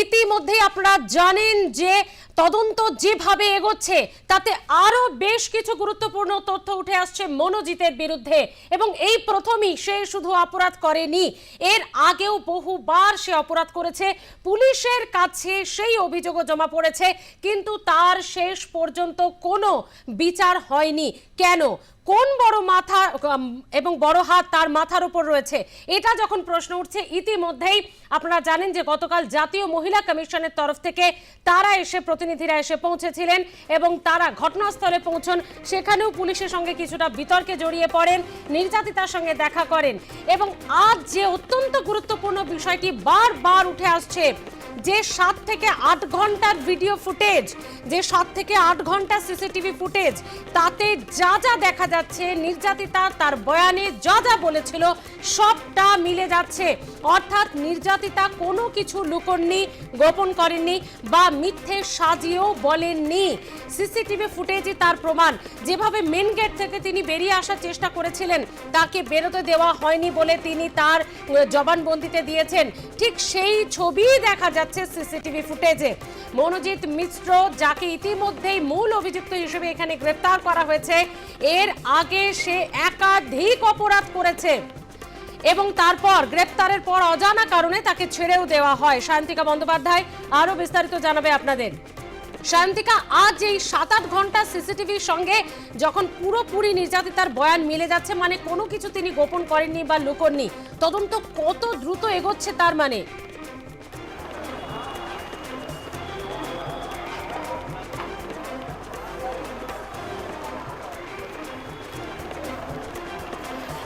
ইতিমধ্যে আপনারা জানেন যে তদন্ত যেভাবে এগোচ্ছে, তাতে আরও বেশ কিছু গুরুত্বপূর্ণ তথ্য উঠে আসছে মনোজিতের বিরুদ্ধে। এবং এই প্রথমই সে শুধু অপরাধ করেনি, এর আগেও বহুবার সে অপরাধ করেছে। পুলিশের কাছে সেই অভিযোগও জমা পড়েছে, কিন্তু তার শেষ পর্যন্ত কোনো বিচার হয়নি। কেন? কোন বড় মাথা এবং বড় হাত তার মাথার উপর রয়েছে? এটা যখন প্রশ্ন উঠছে, ইতিমধ্যেই আপনারা জানেন যে গতকাল জাতীয় মহিলা কমিশনের তরফ থেকে তারা এসে প্রতিনিধিরা এসে পৌঁছেছিলেন এবং তারা ঘটনাস্থলে পৌঁছন। সেখানেও পুলিশের সঙ্গে কিছুটা বিতর্কে জড়িয়ে পড়েন, নির্যাতিতার সঙ্গে দেখা করেন। এবং আজ যে অত্যন্ত গুরুত্বপূর্ণ বিষয়টি বারবার উঠে আসছে যে সাত থেকে আট ঘণ্টার ভিডিও ফুটেজ যে সাত থেকে আট ঘণ্টা সিসিটিভি ফুটেজ তাতে যা যা দেখা যাচ্ছে, নির্যাতিতা তার বয়ানে যা যা বলেছিল, সবটা মিলে যাচ্ছে। অর্থাৎ নির্যাতিতা কোনো কিছু লুকননি, গোপন করেননি বা মিথ্যে সাজিয়েও বলেননি। সিসিটিভি ফুটেজই তার প্রমাণ। যেভাবে মেন গেট থেকে তিনি বেরিয়ে আসার চেষ্টা করেছিলেন, তাকে বেরোতে দেওয়া হয়নি বলে তিনি তার জবানবন্দিতে দিয়েছেন। ঠিক সেই ছবিই দেখা যাচ্ছে সিসিটিভি ফুটেজে। মনোজিৎ মিশ্র, যাকে ইতিমধ্যেই মূল অভিযুক্ত হিসেবে এখানে গ্রেফতার করা হয়েছে, এর আগে সে একাধিক অপরাধ করেছে। এবং তারপর গ্রেপ্তারের পর অজানা কারণে তাকে ছেড়েও দেওয়া হয়। শান্তিকা বন্দ্যোপাধ্যায় আরও বিস্তারিত জানাবে আপনাদের। শান্তিকা, আজ এই সাত আট ঘণ্টা সিসিটিভির সঙ্গে যখন পুরোপুরি নির্যাতিতার বয়ান মিলে যাচ্ছে মানে কোনো কিছু তিনি গোপন করেননি বা লুকননি, তদন্ত কত দ্রুত এগোচ্ছে তার মানে?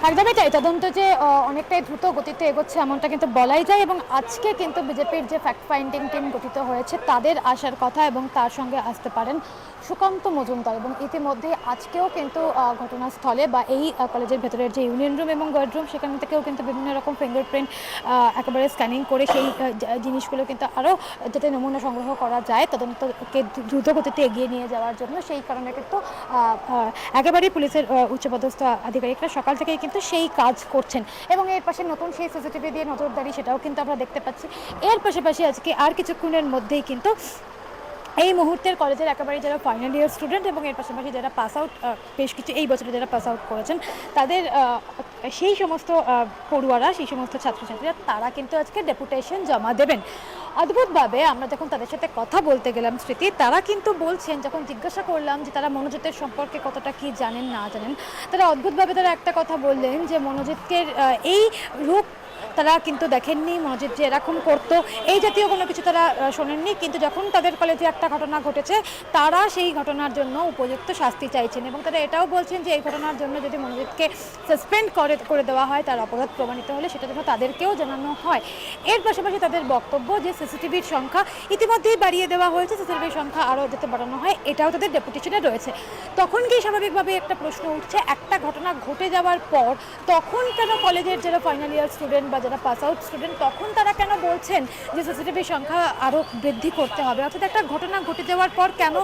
একদমই তাই তদন্ত যে অনেকটাই দ্রুত গতিতে এগোচ্ছে এমনটা কিন্তু বলাই যায় এবং আজকে কিন্তু বিজেপির যে ফ্যাক্ট ফাইন্ডিং টিম গঠিত হয়েছে, তাদের আসার কথা এবং তার সঙ্গে আসতে পারেন সুকান্ত মজুমদার এবং ইতিমধ্যে আজকেও কিন্তু ঘটনাস্থলে বা এই কলেজের ভেতরের যে ইউনিয়ন রুম এবং বেডরুম সেখান থেকেও কিন্তু বিভিন্ন রকম ফিঙ্গারপ্রিন্ট একেবারে স্ক্যানিং করে সেই জিনিসগুলো কিন্তু আরও যাতে নমুনা সংগ্রহ করা যায়, তদন্তকে দ্রুত গতিতে এগিয়ে নিয়ে যাওয়ার জন্য। সেই কারণে কিন্তু একেবারেই পুলিশের উচ্চপদস্থ আধিকারিকরা সকাল থেকেই কিন্তু সেই কাজ করছেন। এবং এর পাশে নতুন সেই সিসিটিভি দিয়ে নজরদারি, সেটাও কিন্তু আমরা দেখতে পাচ্ছি। এর পাশাপাশি আজকে আর কিছুক্ষণের মধ্যেই কিন্তু এই মুহূর্তের কলেজের একেবারে যারা ফাইনাল ইয়ার স্টুডেন্ট এবং এর পাশাপাশি যারা পাস আউট বেশ কিছু এই বছরে যারা পাস আউট করেছেন তাদের সেই সমস্ত পড়ুয়ারা সেই সমস্ত ছাত্রছাত্রীরা তারা কিন্তু আজকে ডেপুটেশন জমা দেবেন। অদ্ভুতভাবে আমরা যখন তাদের সাথে কথা বলতে গেলাম স্মৃতি তারা কিন্তু বলছেন যখন জিজ্ঞাসা করলাম যে তারা মনোজিতের সম্পর্কে কতটা কি জানেন না জানেন তারা অদ্ভুতভাবে তারা একটা কথা বললেন যে মনোজিৎকে আহ, এই রূপ তারা কিন্তু দেখেননি মনোজিৎ যে এরকম করতো, এই জাতীয় কোনো কিছু তারা শোনেননি। কিন্তু যখন তাদের কলেজে একটা ঘটনা ঘটেছে, তারা সেই ঘটনার জন্য উপযুক্ত শাস্তি চাইছেন এবং তারা এটাও বলছেন যে এই ঘটনার জন্য যদি মনোজিৎকে সাসপেন্ড করে করে দেওয়া হয়, তার অপরাধ প্রমাণিত হলে সেটা যেন তাদেরকেও জানানো হয়। এর পাশাপাশি তাদের বক্তব্য যে সিসিটিভির সংখ্যা ইতিমধ্যেই বাড়িয়ে দেওয়া হয়েছে, সিসিটিভির সংখ্যা আরও যাতে বাড়ানো হয়, এটাও তাদের ডেপুটেশনে রয়েছে। তখন কি স্বাভাবিকভাবে একটা প্রশ্ন উঠছে, একটা ঘটনা ঘটে যাওয়ার পর তখন কেন কলেজের যারা ফাইনাল ইয়ার স্টুডেন্ট বা যারা পাস আউট স্টুডেন্ট তখন তারা কেন বলছেন যে সিসিটিভির সংখ্যা আরও বৃদ্ধি করতে হবে? অর্থাৎ একটা ঘটনা ঘটে যাওয়ার পর কেন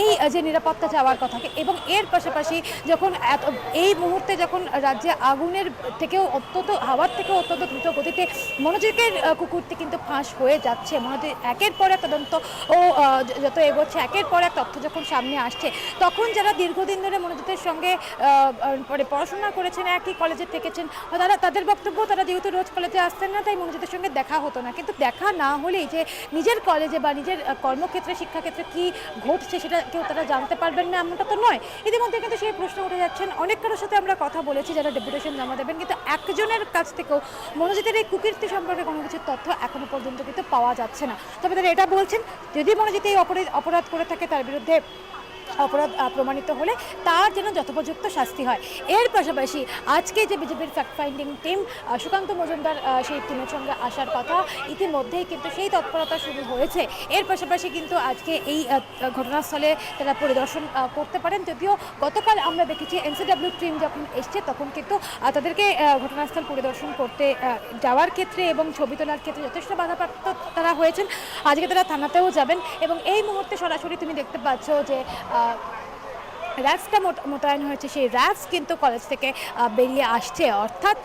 এই যে নিরাপত্তা চাওয়ার কথা এবং এর পাশাপাশি যখন এত, এই মুহূর্তে যখন রাজ্যে আগুনের থেকেও অত্যন্ত, হাওয়ার থেকেও অত্যন্ত দ্রুত গতিতে মনোযোগের কুকুরটি কিন্তু ফাঁস হয়ে যাচ্ছে। মনোযোগ, একের পর এক তদন্ত ও যত এগোচ্ছে, একের পর এক তথ্য যখন সামনে আসছে, তখন যারা দীর্ঘদিন ধরে মনোজিতের সঙ্গে পড়াশোনা করেছেন, একই কলেজে থেকেছেন, তারা, তাদের বক্তব্য তারা যেহেতু রোজ কলেজে আসতেন না, তাই মনোজিতের সঙ্গে দেখা হতো না। কিন্তু দেখা না হলেই যে নিজের কলেজে বা নিজের কর্মক্ষেত্রে, শিক্ষাক্ষেত্রে কি ঘটছে সেটা কেউ তারা জানতে পারবেন না, এমনটা তো নয়। ইতিমধ্যে কিন্তু সেই প্রশ্ন উঠে যাচ্ছেন। অনেক কারোর সাথে আমরা কথা বলেছি যারা ডেপুটেশন জমা দেবেন, কিন্তু একজনের কাছ থেকেও মনোজিতের এই কুকীর্তি সম্পর্কে কোনো কিছু তথ্য এখনও পর্যন্ত কিন্তু পাওয়া যাচ্ছে না। তবে তারা এটা বলছেন, যদি মনোজিৎ এই অপরাধ করে থাকে তার বিরুদ্ধে অপরাধ প্রমাণিত হলে তার যেন যথোপযুক্ত শাস্তি হয়। এর পাশাপাশি আজকে যে বিজেপির fact finding team Sukanta Majumdar সেই টিমের সঙ্গে আসার কথা, ইতিমধ্যেই কিন্তু সেই তৎপরতা শুরু হয়েছে। এর পাশাপাশি কিন্তু আজকে এই ঘটনাস্থলে তারা পরিদর্শন করতে পারেন। যদিও গতকাল আমরা দেখেছি এনসিডাব্লিউ টিম যখন এসছে, তখন কিন্তু তাদেরকে ঘটনাস্থল পরিদর্শন করতে যাওয়ার ক্ষেত্রে এবং ছবি তোলার ক্ষেত্রে যথেষ্ট বাধাপ্রাপ্ত তারা হয়েছেন। আজকে তারা থানাতেও যাবেন এবং এই মুহূর্তে সরাসরি তুমি দেখতে পাচ্ছ যে up. র্যাফসটা মোতায়েন হয়েছে সেই র্যাফস কিন্তু কলেজ থেকে বেরিয়ে আসছে। অর্থাৎ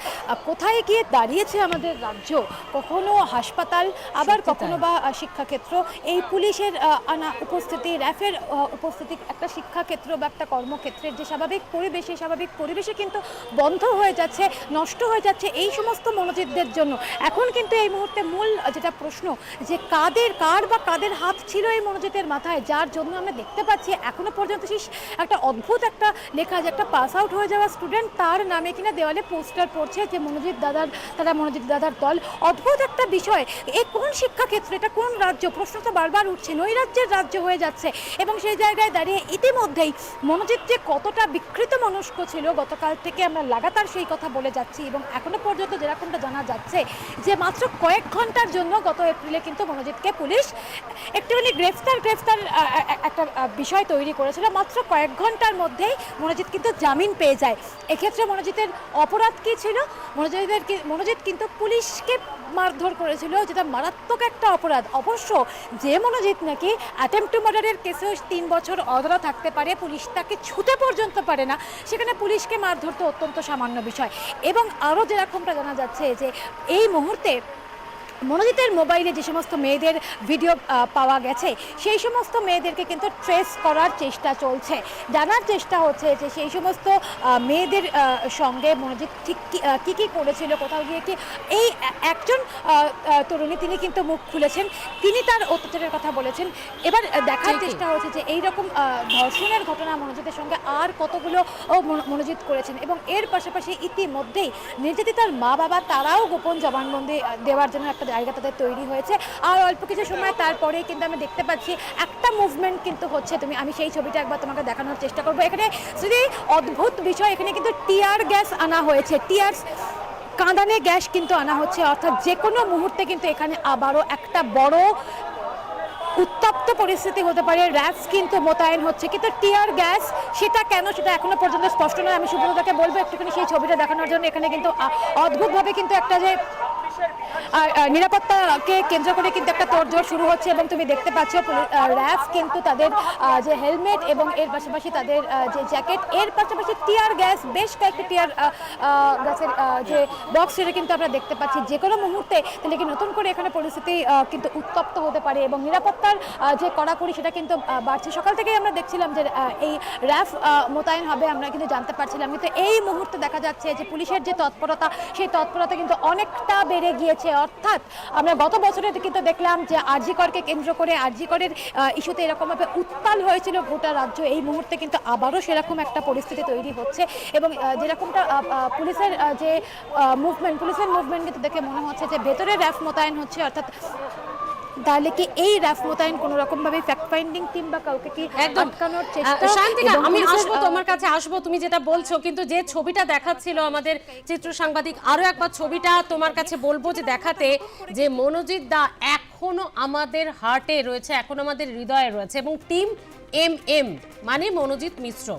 কোথায় গিয়ে দাঁড়িয়েছে আমাদের রাজ্য? কখনো হাসপাতাল আবার কখনো বা শিক্ষাক্ষেত্র? এই পুলিশের আনা উপস্থিতি র্যাফের উপস্থিতি একটা শিক্ষাক্ষেত্র বা একটা কর্মক্ষেত্রের যে স্বাভাবিক পরিবেশ সেই স্বাভাবিক পরিবেশে কিন্তু বন্ধ হয়ে যাচ্ছে নষ্ট হয়ে যাচ্ছে এই সমস্ত মনোজিতদের জন্য। এখন কিন্তু এই মুহূর্তে মূল যেটা প্রশ্ন যে কাদের কার বা কাদের হাত ছিল এই মনোজিতের মাথায় যার জন্য আমরা দেখতে পাচ্ছি এখনও পর্যন্ত সেই একটা অদ্ভুত একটা লেখা যে একটা পাস আউট হয়ে যাওয়া স্টুডেন্ট তার নামে কিনা দেওয়ালে পোস্টার পড়ছে যে মনোজিৎ দাদার তারা মনোজিৎ দাদার দল। অদ্ভুত একটা বিষয়। এ কোন শিক্ষাক্ষেত্রে, এটা কোন রাজ্য? প্রশ্ন তো বারবার উঠছে নৈরাজ্যের রাজ্য হয়ে যাচ্ছে। এবং সেই জায়গায় দাঁড়িয়ে ইতিমধ্যেই মনোজিৎ যে কতটা বিকৃত মনস্ক ছিল, গতকাল থেকে আমরা লাগাতার সেই কথা বলে যাচ্ছি এবং এখনও পর্যন্ত যেরকমটা জানা যাচ্ছে যে মাত্র কয়েক ঘণ্টার জন্য গত এপ্রিলে কিন্তু মনোজিৎকে পুলিশ একটুখানি গ্রেফতার গ্রেফতার একটা বিষয় তৈরি করেছিল। মাত্র কয়েক ঘণ্টার মধ্যেই মনোজিৎ কিন্তু জামিন পেয়ে যায়। এক্ষেত্রে মনোজিতের অপরাধ কী ছিল? মনোজিতের মনোজিৎ কিন্তু পুলিশকে মারধর করেছিল। যেটা মারাত্মক একটা অপরাধ। অবশ্য যে মনোজিৎ নাকি অ্যাটেম্প টু মার্ডারের কেসেও তিন বছর অধরা থাকতে পারে, পুলিশ তাকে ছুতে পর্যন্ত পারে না, সেখানে পুলিশকে মারধর তো অত্যন্ত সামান্য বিষয়। এবং আরও যেরকমটা জানা যাচ্ছে যে এই মুহূর্তে মনোজিতের মোবাইলে যে সমস্ত মেয়েদের ভিডিও পাওয়া গেছে সেই সমস্ত মেয়েদেরকে কিন্তু ট্রেস করার চেষ্টা চলছে। জানার চেষ্টা হচ্ছে যে সেই সমস্ত মেয়েদের সঙ্গে মনোজিৎ ঠিক কি কী করেছিল কোথাও গিয়ে কি এই একজন তরুণী তিনি কিন্তু মুখ খুলেছেন। তিনি তার অত্যাচারের কথা বলেছেন। এবার দেখার চেষ্টা হচ্ছে যে এই রকম ধর্ষণের ঘটনা মনোজিতের সঙ্গে আর কতগুলো মনো- মনোজিৎ করেছেন এবং এর পাশাপাশি ইতিমধ্যেই নির্যাতিতার মা বাবা তারাও গোপন জবানবন্দি দেওয়ার জন্য একটা জায়গা তাদের তৈরি হয়েছে। আর অল্প কিছু সময় তারপরে কিন্তু আমি দেখতে পাচ্ছি, একটা মুভমেন্ট কিন্তু হচ্ছে তুমি, আমি সেই ছবিটা একবার তোমাকে দেখানোর চেষ্টা করব। এখানে যদি অদ্ভুত বিষয়, এখানে কিন্তু টিয়ার গ্যাস আনা হয়েছে টিয়ার কাঁদানে গ্যাস কিন্তু আনা হচ্ছে। অর্থাৎ যে কোনো মুহূর্তে কিন্তু এখানে আবারও একটা বড় উত্তপ্ত পরিস্থিতি হতে পারে র্যাপস কিন্তু মোতায়েন হচ্ছে। কিন্তু টিয়ার গ্যাস সেটা কেন সেটা এখনও পর্যন্ত স্পষ্ট নয়। আমি সুব্রতদাকে বলব, একটুখানি সেই ছবিটা দেখানোর জন্য। এখানে কিন্তু অদ্ভুতভাবে কিন্তু একটা যে নিরাপত্তাকে কেন্দ্র করে কিন্তু একটা তোড়জোড় শুরু হচ্ছে এবং তুমি দেখতে পাচ্ছ র্যাফ কিন্তু তাদের যে হেলমেট এবং এর পাশাপাশি তাদের যে জ্যাকেট, এর পাশাপাশি টিয়ার গ্যাস, বেশ কয়েকটি টিয়ার গ্যাসের যে বক্স সেটা কিন্তু আমরা দেখতে পাচ্ছি। যে কোনো মুহূর্তে তাহলে কি নতুন করে এখানে পরিস্থিতি কিন্তু উত্তপ্ত হতে পারে এবং নিরাপত্তার যে কড়াকড়ি সেটা কিন্তু বাড়ছে। সকাল থেকেই আমরা দেখছিলাম যে এই র্যাফ মোতায়েন হবে, আমরা কিন্তু জানতে পারছিলাম। কিন্তু এই মুহূর্তে দেখা যাচ্ছে যে পুলিশের যে তৎপরতা, সেই তৎপরতা কিন্তু অনেকটা বেড়ে গিয়েছে। অর্থাৎ আমরা গত বছরে কিন্তু দেখলাম যে আরজিকরকে কেন্দ্র করে আরজিকরের ইস্যুতে এরকমভাবে উত্তাল হয়েছিল গোটা রাজ্য। এই মুহূর্তে কিন্তু আবারও সেরকম একটা পরিস্থিতি তৈরি হচ্ছে এবং যেরকমটা পুলিশের যে মুভমেন্ট পুলিশের মুভমেন্ট কিন্তু দেখে মনে হচ্ছে যে ভেতরে র্যাফ মোতায়েন হচ্ছে, অর্থাৎ তাহলে কি এই র্যাফ মোতায়েন কোনো রকম ভাবে ফ্যাক্ট ফাইন্ডিং টিম বা কাউকে কি আটকানোর চেষ্টা? শান্তিকা আমি আসব তোমার কাছে আসব তুমি যেটা বলছো কিন্তু যে ছবিটা দেখাচ্ছিল আমাদের চিত্র সাংবাদিক আরও একবার ছবিটা তোমার কাছে বলব যে দেখাতে যে মনোজিৎ দা এখনও আমাদের হার্টে রয়েছে এখনও আমাদের হৃদয়ে রয়েছে এবং টিম এম এম মানে মনোজিৎ মিশ্র।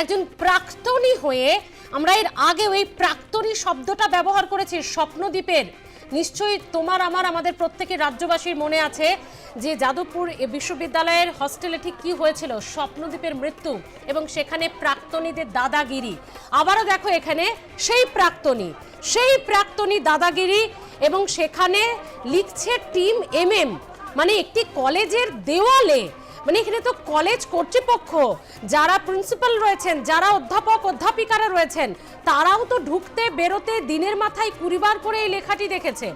একজন প্রাক্তনী হয়ে আমরা এর আগেও এই প্রাক্তনী শব্দটা ব্যবহার করেছি স্বপ্নদ্বীপের। নিশ্চয়ই তোমার, আমার, আমাদের প্রত্যেকের রাজ্যবাসীর মনে আছে যে যাদবপুর বিশ্ববিদ্যালয়ের হস্টেলে ঠিক কী হয়েছিল? স্বপ্নদ্বীপের মৃত্যু এবং সেখানে প্রাক্তনীদের দাদাগিরি। আবারও দেখো এখানে, সেই প্রাক্তনী সেই প্রাক্তনী দাদাগিরি এবং সেখানে লিখছে টিম এমএম মানে একটি কলেজের দেওয়ালে মানে এখানে তো কলেজ কর্তৃপক্ষ, যারা প্রিন্সিপাল রয়েছেন, যারা অধ্যাপক, অধ্যাপিকারা রয়েছেন, তারাও তো ঢুকতে, বেরোতে, দিনের মাথায় কুড়িবার করে এই লেখাটি দেখেছে।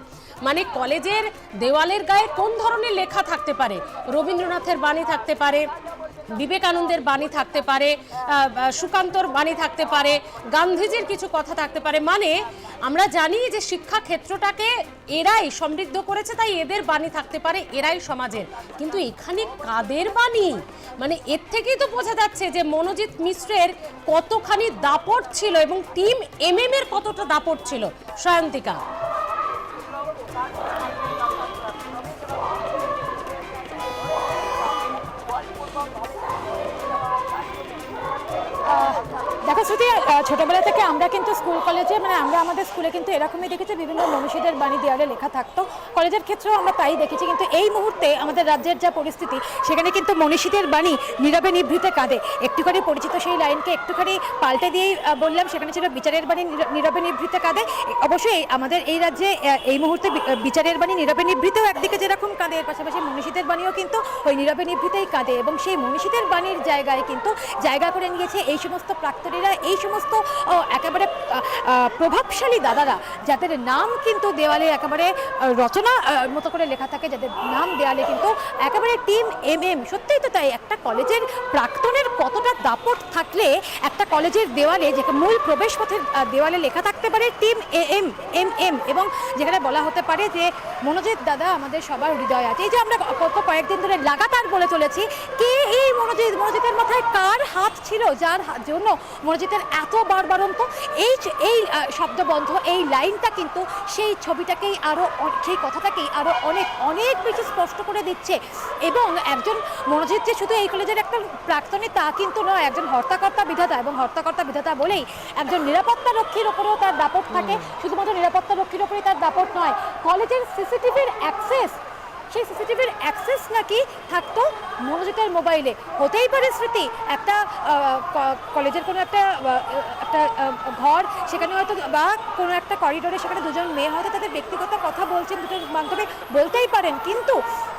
মানে কলেজের দেওয়ালের গায়ে কোন ধরনের লেখা থাকতে পারে? রবীন্দ্রনাথের বাণী থাকতে পারে, বিবেকানন্দের বাণী থাকতে পারে সুকান্তর বাণী থাকতে পারে, গান্ধীজির কিছু কথা থাকতে পারে। মানে আমরা জানি যে শিক্ষা ক্ষেত্রটাকে এরাই সমৃদ্ধ করেছে, তাই এদের বাণী থাকতে পারে, এরাই সমাজের। কিন্তু এখানে কাদের বাণী? মানে এর থেকেই তো বোঝা যাচ্ছে যে মনোজিৎ মিশ্রের কতখানি দাপট ছিল এবং টিম এমএম এর কতটা দাপট ছিল। সায়ন্তিকা। শ্রুতি ছোটবেলা থেকে আমরা কিন্তু স্কুল, কলেজে মানে আমরা আমাদের স্কুলে কিন্তু এরকমই দেখেছি, বিভিন্ন মনীষীদের বাণী দেওয়ালে লেখা থাকতো। কলেজের ক্ষেত্রেও আমরা তাই দেখেছি, কিন্তু এই মুহূর্তে আমাদের রাজ্যের যা পরিস্থিতি, সেখানে কিন্তু মনীষীদের বাণী নীরবে নিভৃতে কাঁদে। একটুখানি পরিচিত সেই লাইনকে একটুখানি পাল্টে দিয়েই বললাম, সেখানে ছিল বিচারের বাণী নীরবে নিভৃতে কাঁদে। অবশ্যই আমাদের এই রাজ্যে এই মুহূর্তে বিচারের বাণী নীরবে নিভৃতেও একদিকে যেরকম কাঁদে, এর পাশাপাশি মনীষীদের বাণীও কিন্তু ওই নীরবে নিভৃতেই কাঁদে। এবং সেই মনীষীদের বাণীর জায়গায় কিন্তু জায়গা করে নিয়েছে এই সমস্ত প্রাক্তনীরা এই সমস্ত একেবারে প্রভাবশালী দাদারা, যাদের নাম কিন্তু দেওয়ালে একেবারে রচনা মতো করে লেখা থাকে, যাদের নাম দেওয়ালে কিন্তু একেবারে টিম এম এম সত্যিই তো তাই, একটা কলেজের প্রাক্তনের কতটা দাপট থাকলে একটা কলেজের দেওয়ালে যে মূল প্রবেশপথের দেওয়ালে লেখা থাকতে পারে team A M M M এবং যেখানে বলা হতে পারে যে, মনোজিৎ দাদা আমাদের সবার হৃদয় আছে। এই যে আমরা গত কয়েকদিন ধরে লাগাতার বলে চলেছি, কে এই মনোজিৎ, মনোজিতের মাথায় কার হাত ছিল যার জন্য মনোজিতের এত বারবারন্ত? এই এই শব্দবন্ধ এই লাইনটা কিন্তু সেই ছবিটাকেই আরও সেই কথাটাকেই আরও অনেক অনেক বেশি স্পষ্ট করে দিচ্ছে। এবং একজন মনোজিৎ যে শুধু এই কলেজের একটা প্রাক্তনী তা কিন্তু নয় একজন হর্তাকর্তা বিধাতা এবং হর্তাকর্তা বিধাতা বলেই একজন নিরাপত্তা রক্ষীর ওপরেও তার দাপট থাকে। শুধুমাত্র নিরাপত্তা রক্ষীর ওপরেই তার দাপট নয় কলেজের সিসিটিভির অ্যাক্সেস সেই সিসিটিভির অ্যাক্সেস নাকি থাকতো মনোজিতের মোবাইলে? হতেই পারে স্মৃতি, একটা কলেজের কোনো একটা একটা ঘর, সেখানে হয়তো বা কোনো একটা করিডোরে সেখানে দুজন মেয়ে হয়তো তাদের ব্যক্তিগত কথা বলছেন দুটো মাধ্যমে বলতেই পারেন। কিন্তু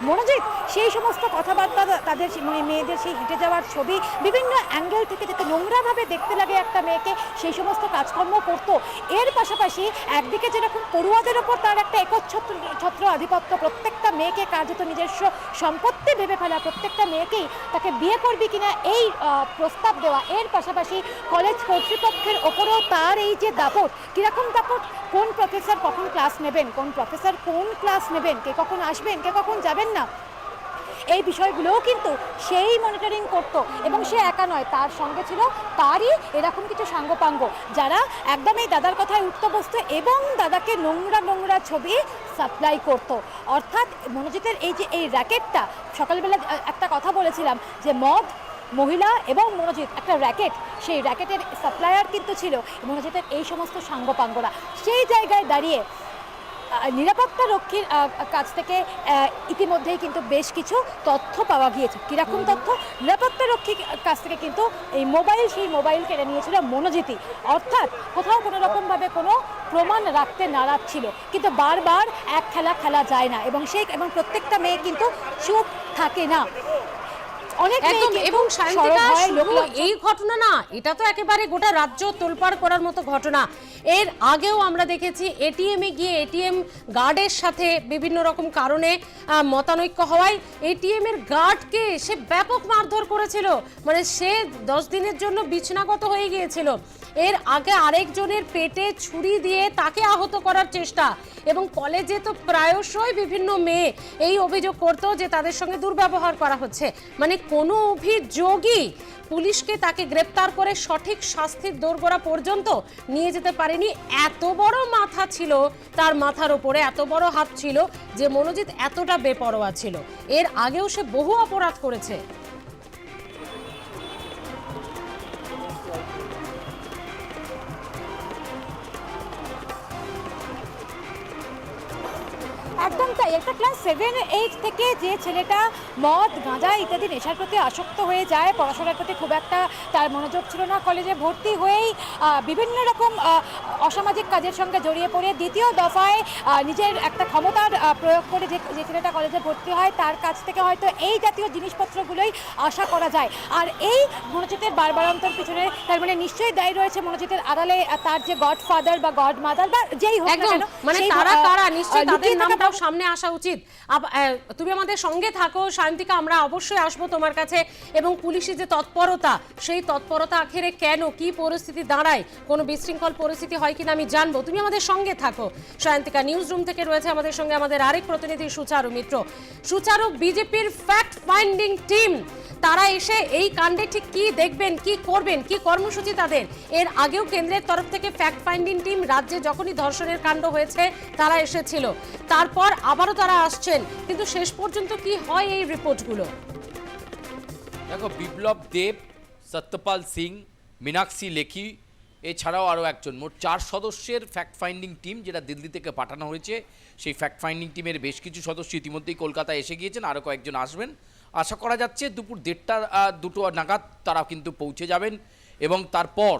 মনোজিৎ, সেই সমস্ত কথাবার্তা তাদের মেয়েদের সেই হেঁটে যাওয়ার ছবি, বিভিন্ন অ্যাঙ্গেল থেকে যাতে নোংরাভাবে দেখতে লাগে একটা মেয়েকে, সেই সমস্ত কাজকর্ম করতো। এর পাশাপাশি একদিকে যেরকম পড়ুয়াদের ওপর তার একটা একচ্ছত্র, ছত্র আধিপত্য, প্রত্যেকটা মেয়েকে কার্যত নিজস্ব সম্পত্তি ভেবে ফেলা, প্রত্যেকটা মেয়েকেই তাকে বিয়ে করবি কিনা এই প্রস্তাব দেওয়া। এর পাশাপাশি কলেজ কর্তৃপক্ষের ওপরেও তার এই যে দাপট, কীরকম দাপট? কোন প্রফেসর কখন ক্লাস নেবেন? কোন প্রফেসর কোন ক্লাস নেবেন? কে কখন আসবেন? কে কখন যাবেন না? এই বিষয়গুলোও কিন্তু সেই মনিটরিং করতো এবং সে একা নয়, তার সঙ্গে ছিল তারই এরকম কিছু সাঙ্গপাঙ্গ যারা একদম এই দাদার কথায় উঠতে বসতো এবং দাদাকে নোংরা নোংরা ছবি সাপ্লাই করতো। অর্থাৎ মনোজিতের এই যে এই র্যাকেটটা সকালবেলা একটা কথা বলেছিলাম যে মদ মহিলা এবং মনোজিৎ একটা র্যাকেট সেই র্যাকেটের সাপ্লায়ার কিন্তু ছিল মনোজিতের এই সমস্ত সাঙ্গপাঙ্গরা। সেই জায়গায় দাঁড়িয়ে নিরাপত্তা রক্ষীর কাছ থেকে ইতিমধ্যেই কিন্তু বেশ কিছু তথ্য পাওয়া গিয়েছে। কীরকম তথ্য? নিরাপত্তা রক্ষীর কাছ থেকে কিন্তু এই মোবাইল সেই মোবাইল কেড়ে নিয়েছিল মনোজিতি অর্থাৎ কোথাও কোনো রকমভাবে কোনো প্রমাণ রাখতে নারাজ ছিল। কিন্তু বারবার এক খেলা খেলা যায় না এবং সেই এবং প্রত্যেকটা মেয়ে কিন্তু চুপ থাকে না। অনেক মেয়ে একদম কিন্তু এবং সরব সায়ন্তিকা শুধু লোকলজ্জা। এই ঘটনা না এটা তো একেবারে গোটা রাজ্য তোলপাড় করার মতো ঘটনা। এর আগেও আমরা দেখেছি এটিএম গিয়ে এটিএম গার্ডের সাথে বিভিন্ন রকম কারণে মতানৈক্য হওয়ায় এটিএম এর গার্ডকে সে ব্যাপক মারধর করেছিল। মানে সে দশ দিনের জন্য বিছনাগত হয়ে গিয়েছিল। এর আগে আরেকজনের পেটে ছুরি দিয়ে তাকে আহত করার চেষ্টা এবং কলেজে তো প্রায়শই বিভিন্ন মেয়ে এই অভিযোগ করতো যে তাদের সঙ্গে দুর্ব্যবহার করা হচ্ছে। মানে কোনো অভিযোগই পুলিশকে তাকে গ্রেপ্তার করে সঠিক শাস্তির দোরগোড়া পর্যন্ত নিয়ে যেতে পারেনি। এত বড় মাথা ছিল, তার মাথার ওপরে এত বড় হাত ছিল যে মনোজিৎ এতটা বেপরোয়া ছিল। এর আগেও সে বহু অপরাধ করেছে। একদম তাই। একটা ক্লাস সেভেন এইট থেকে যে ছেলেটা মদ গাঁজা ইত্যাদি নেশার প্রতি আসক্ত হয়ে যায় পড়াশোনার প্রতি খুব একটা তার মনোযোগ ছিল না কলেজে ভর্তি হয়েই বিভিন্ন রকম অসামাজিক কাজের সঙ্গে জড়িয়ে পড়ে দ্বিতীয় দফায় নিজের একটা ক্ষমতার প্রয়োগ করে যে যে ছেলেটা কলেজে ভর্তি হয় তার কাছ থেকে হয়তো এই জাতীয় জিনিসপত্রগুলোই আশা করা যায়। আর এই মনোজিতের বারবারান্তর পিছনে তার মানে নিশ্চয়ই দায়ী রয়েছে মনোজিতের আড়ালে তার যে গডফাদার বা গড মাদার বা যেই হোক না একদম কেন মানে তারা কারা? নিশ্চয়ই তাদের লুকিয়ে নামটাও সামনে আসা উচিত। তুমি আমাদের সঙ্গে থাকো, শান্তিকা, আমরা অবশ্যই আসব তোমার কাছে। এবং পুলিশের যে তৎপরতা, সেই তৎপরতা আখেরে কেন, কি পরিস্থিতি দাঁড়ায়, কোনো বিশৃঙ্খল পরিস্থিতি হয় কিনা আমি জানব। তুমি আমাদের সঙ্গে থাকো। শান্তিকা নিউজ রুম থেকে রয়েছে আমাদের সঙ্গে আমাদের আরেক প্রতিনিধি সুচারু মিত্র। সুচারু, বিজেপির ফ্যাক্ট ফাইন্ডিং টিম তারা এসে এই কাণ্ডে ঠিক কি দেখবেন, কি করবেন, কি কর্মসূচি তাদের? এর আগেও কেন্দ্রের তরফ থেকে ফ্যাক্ট ফাইন্ডিং টিম রাজ্যে যখনই ধর্ষণের কাণ্ড হয়েছে, তারা এসেছিল। তারপর আবারও তারা আসছেন। কিন্তু শেষ পর্যন্ত কি হয় এই রিপোর্টগুলো? দেখো, বিপ্লব দেব, সত্যপাল সিং, মীনাক্ষী লেখি, এছাড়াও আরও একজন। মোট চার সদস্যের ফ্যাক্ট ফাইন্ডিং টিম যেটা দিল্লি থেকে পাঠানো হয়েছে, সেই ফ্যাক্ট ফাইন্ডিং টিমের বেশ কিছু সদস্য ইতিমধ্যেই কলকাতায় এসে গিয়েছেন। আরও কয়েকজন আসবেন। আশা করা যাচ্ছে দুপুর দেড়টা দুটো নাগাদ তারা কিন্তু পৌঁছে যাবেন এবং তারপর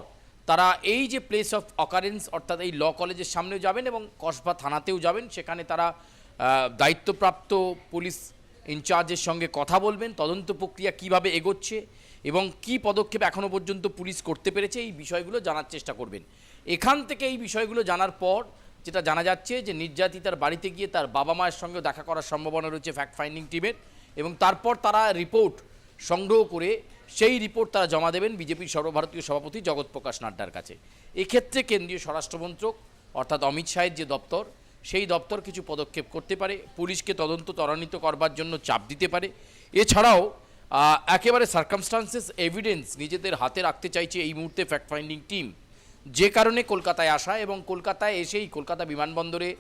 তারা এই যে প্লেস অফ অকারেন্স অর্থাৎ এই ল কলেজের সামনেও যাবেন এবং কসবা থানাতেও যাবেন। সেখানে তারা দায়িত্বপ্রাপ্ত পুলিশ ইনচার্জের সঙ্গে কথা বলবেন, তদন্ত প্রক্রিয়া কীভাবে এগোচ্ছে এবং কি পদক্ষেপ এখনও পর্যন্ত পুলিশ করতে পেরেছে, এই বিষয়গুলো জানার চেষ্টা করবেন। এখান থেকে এই বিষয়গুলো জানার পর যেটা জানা যাচ্ছে যে নির্যাতিতার বাড়িতে গিয়ে তার বাবা মায়ের সঙ্গে দেখা করার সম্ভাবনা রয়েছে ফ্যাক্ট ফাইন্ডিং টিমের এবং তারপর তারা রিপোর্ট সংগ্রহ করে, সেই রিপোর্ট তারা জমা দেবেন বিজেপির সর্বভারতীয় সভাপতি জগৎ প্রকাশ নাড্ডার কাছে। এক্ষেত্রে কেন্দ্রীয় স্বরাষ্ট্রমন্ত্রক, অর্থাৎ অমিত শাহের যে দপ্তর, সেই দপ্তর কিছু পদক্ষেপ করতে পারে, পুলিশকে তদন্ত ত্বরান্বিত করবার জন্য চাপ দিতে পারে। এছাড়াও একেবারে সার্কামস্টান্সেস এভিডেন্স নিজেদের হাতে রাখতে চাইছে এই মুহূর্তে ফ্যাক্ট ফাইন্ডিং টিম যে কারণে কলকাতায় আসা এবং কলকাতায় এসেই কলকাতা বিমানবন্দরে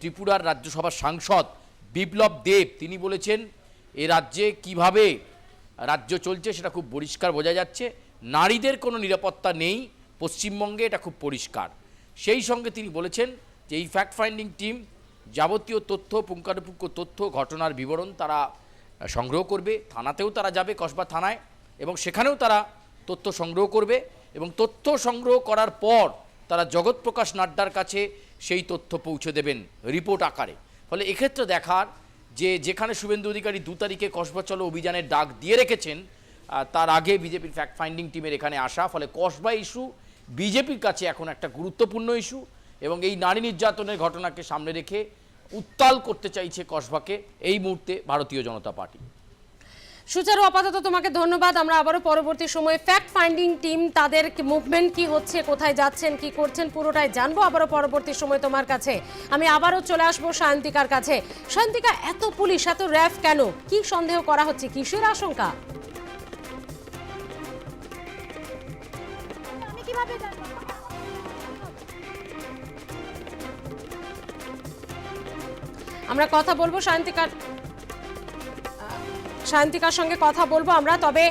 ত্রিপুরার রাজ্যসভার সাংসদ বিপ্লব দেব, তিনি বলেছেন এ রাজ্যে কীভাবে রাজ্য চলছে সেটা খুব পরিষ্কার বোঝা যাচ্ছে। নারীদের কোনো নিরাপত্তা নেই, পশ্চিমবঙ্গে এটা খুব পরিষ্কার। সেই সঙ্গে তিনি বলেছেন যে এই ফ্যাক্ট ফাইন্ডিং টিম যাবতীয় তথ্য, পুঙ্খানুপুঙ্খ তথ্য, ঘটনার বিবরণ তারা সংগ্রহ করবে। থানাতেও তারা যাবে কসবা থানায় এবং সেখানেও তারা তথ্য সংগ্রহ করবে এবং তথ্য সংগ্রহ করার পর তারা জগৎপ্রকাশ নাড্ডার কাছে সেই তথ্য পৌঁছে দেবেন রিপোর্ট আকারে। ফলে এক্ষেত্রে দেখার যে যেখানে শুভেন্দু অধিকারী দু তারিখে কসবা চলো অভিযানের ডাক দিয়ে রেখেছেন তার আগে বিজেপির ফ্যাক্ট ফাইন্ডিং টিমের এখানে আসা, ফলে কসবা ইস্যু বিজেপির কাছে এখন একটা গুরুত্বপূর্ণ ইস্যু এবং এই নারী নির্যাতনের ঘটনাকে সামনে রেখে উত্তাল করতে চাইছে কসবাকে এই মুহূর্তে ভারতীয় জনতা পার্টি। সুচারু আপাতত তোমাকে ধন্যবাদ। আমরা আবারও পরবর্তী সময়ে ফ্যাক্ট ফাইন্ডিং টিম তাদের মুভমেন্ট কি হচ্ছে কোথায় যাচ্ছেন কি করছেন পুরোটাই জানব। আবারও পরবর্তী সময় তোমার কাছে। আমি আবারও চলে আসব শান্তিকার কাছে। শান্তিকা এত পুলিশ এত র্যাফ কেন? কি সন্দেহ করা হচ্ছে? কিসের আশঙ্কা? আমি কীভাবে জানব? আমরা কথা বলব শান্তিকার শান্তিকার সঙ্গে কথা বলব আমরা। তবে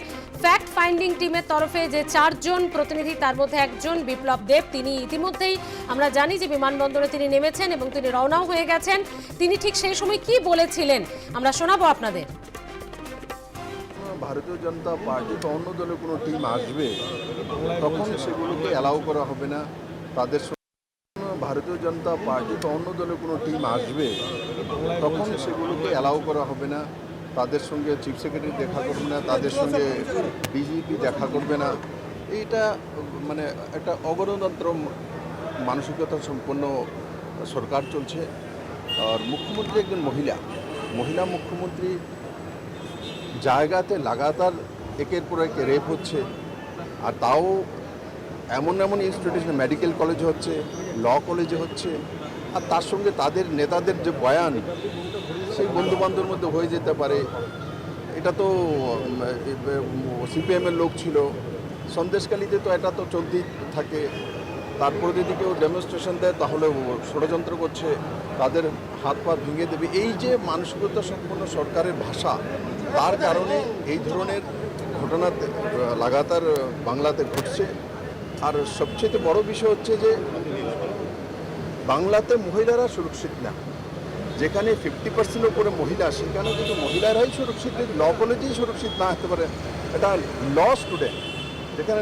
ফ্যাক্ট ফাইন্ডিং টিমের তরফে যে চারজন প্রতিনিধি, তার মধ্যে একজন বিপ্লব দেব। তিনি ইতিমধ্যেই আমরা জানি যে বিমানবন্দরে তিনি নেমেছেন এবং তিনি রওনাও হয়ে গেছেন। তিনি ঠিক সেই সময় কি বলেছিলেন? আমরা শোনাবো আপনাদের। ভারতীয় জনতা পার্টি বা অন্য দলের কোনো টিম আসবে, তখন সেগুলোকে অ্যালাউ করা হবে না। তাদের ভারতীয় জনতা পার্টি বা অন্য দলের কোনো টিম আসবে, তখন সেগুলোকে অ্যালাউ করা হবে না। তাদের সঙ্গে চিফ সেক্রেটারি দেখা করবে না, তাদের সঙ্গে ডিজিপি দেখা করবে না। এইটা মানে একটা অগণতন্ত্র মানসিকতা সম্পন্ন সরকার চলছে। আর মুখ্যমন্ত্রী একজন মহিলা। মহিলা মুখ্যমন্ত্রী জায়গাতে লাগাতার একের পর এক রেপ হচ্ছে। আর তাও এমন এমন ইনস্টিটিউশন মেডিকেল কলেজে হচ্ছে ল কলেজে হচ্ছে। আর তার সঙ্গে তাদের নেতাদের যে বয়ান সেই বন্ধুবান্ধবের মধ্যে হয়ে যেতে পারে। এটা তো সিপিএমের লোক ছিল। সন্দেশকালীতে তো এটা তো চলতেই থাকে। তারপরে যদি কেউ ডেমনস্ট্রেশন দেয়, তাহলে ষড়যন্ত্র করছে। তাদের হাত পা ভেঙে দেবে। এই যে মানসিকতা সম্পন্ন সরকারের ভাষা, তার কারণে এই ধরনের ঘটনা লাগাতার বাংলাতে ঘটছে। আর সবচেয়ে বড় বিষয় হচ্ছে যে, বাংলাতে মহিলারা সুরক্ষিত না। যেখানে ফিফটি পার্সেন্ট উপরে মহিলা, সেখানে কিন্তু মহিলারাই সুরক্ষিত ল কলেজেই সুরক্ষিত না হতে পারে। এটা ল স্টুডেন্ট যেখানে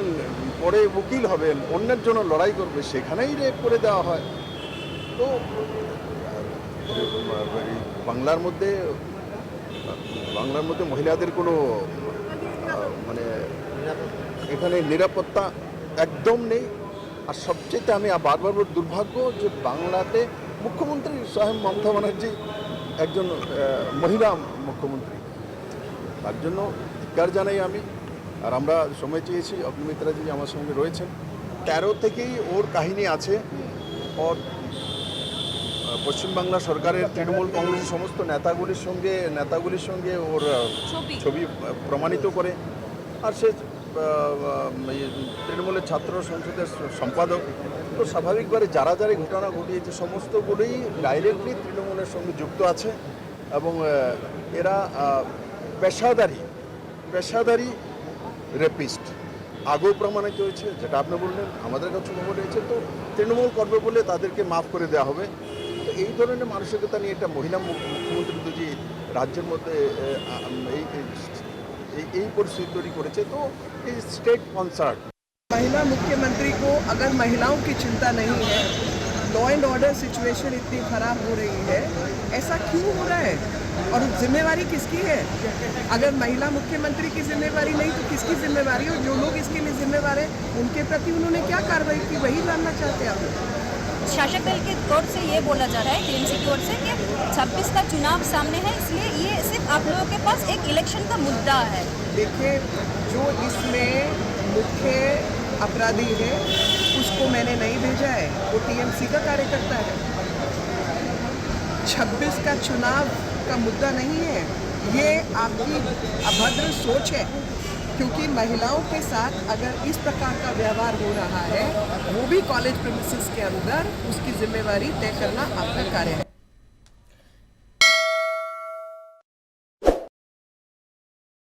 পরে উকিল হবেন অন্যের জন্য লড়াই করবে, সেখানেই রেপ করে দেওয়া হয়। তো বাংলার মধ্যে বাংলার মধ্যে মহিলাদের কোনো মানে এখানে নিরাপত্তা একদম নেই। আর সবচেয়ে আমি বারবার দুর্ভাগ্য যে বাংলাতে মুখ্যমন্ত্রী স্বয়ং মমতা ব্যানার্জি একজন মহিলা মুখ্যমন্ত্রী। তার জন্য ধিকার জানাই আমি। আর আমরা সময় চেয়েছি অগ্নিমিত্রাজি আমার সঙ্গে রয়েছেন। তেরো থেকেই ওর কাহিনী আছে। ওর পশ্চিমবাংলা সরকারের তৃণমূল কংগ্রেসের সমস্ত নেতাগুলির সঙ্গে নেতাগুলির সঙ্গে ওর ছবি। প্রমাণিত করে। আর সে তৃণমূলের ছাত্র সংসদের সম্পাদক। তো স্বাভাবিকভাবে যারা যারা ঘটনা ঘটিয়েছে, সমস্তগুলোই ডাইরেক্টলি তৃণমূলের সঙ্গে যুক্ত আছে এবং এরা পেশাদারি পেশাদারি রেপিস্ট আগেও প্রমাণিত হয়েছে, যেটা আপনি বললেন, আমাদের কাছে খবর রয়েছে। তো তৃণমূল করবে বলে তাদেরকে মাফ করে দেওয়া হবে। তো এই ধরনের মানসিকতা নিয়ে একটা মহিলা মুখ- মুখ্যমন্ত্রী যদি রাজ্যের মধ্যে এই- এই পরিস্থিতি তৈরি করেছে। তো এই স্টেট কনসার্ট महिला मुख्यमंत्री को अगर महिलाओं की चिंता नहीं है लॉ एंड ऑर्डर सिचुएशन इतनी खराब हो रही है ऐसा क्यों हो रहा है? और जिम्मेवारी किसकी है? अगर महिला मुख्यमंत्री की जिम्मेवारी नहीं तो किसकी जिम्मेवारी और जो लोग इसके लिए जिम्मेवार हैं उनके प्रति उन्होंने क्या कार्रवाई की? वही जानना चाहते हैं आप शासक दल की ओर से ये बोला जा रहा है टीएमसी की ओर से कि 26 का चुनाव सामने है इसलिए ये सिर्फ़ आप लोगों के पास एक इलेक्शन का मुद्दा है। देखिए जो इसमें मुख्य अपराधी है, उसको मैंने नहीं भेजा है। वो टीएमसी का कार्यकर्ता है। 26 का चुनाव का मुद्दा नहीं है। ये आपकी अभद्र सोच है, क्योंकि महिलाओं के साथ अगर इस प्रकार का व्यवहार हो रहा है, वो भी कॉलेज प्रेमिसेस के अंदर उसकी जिम्मेवारी तय करना आपका कार्य है।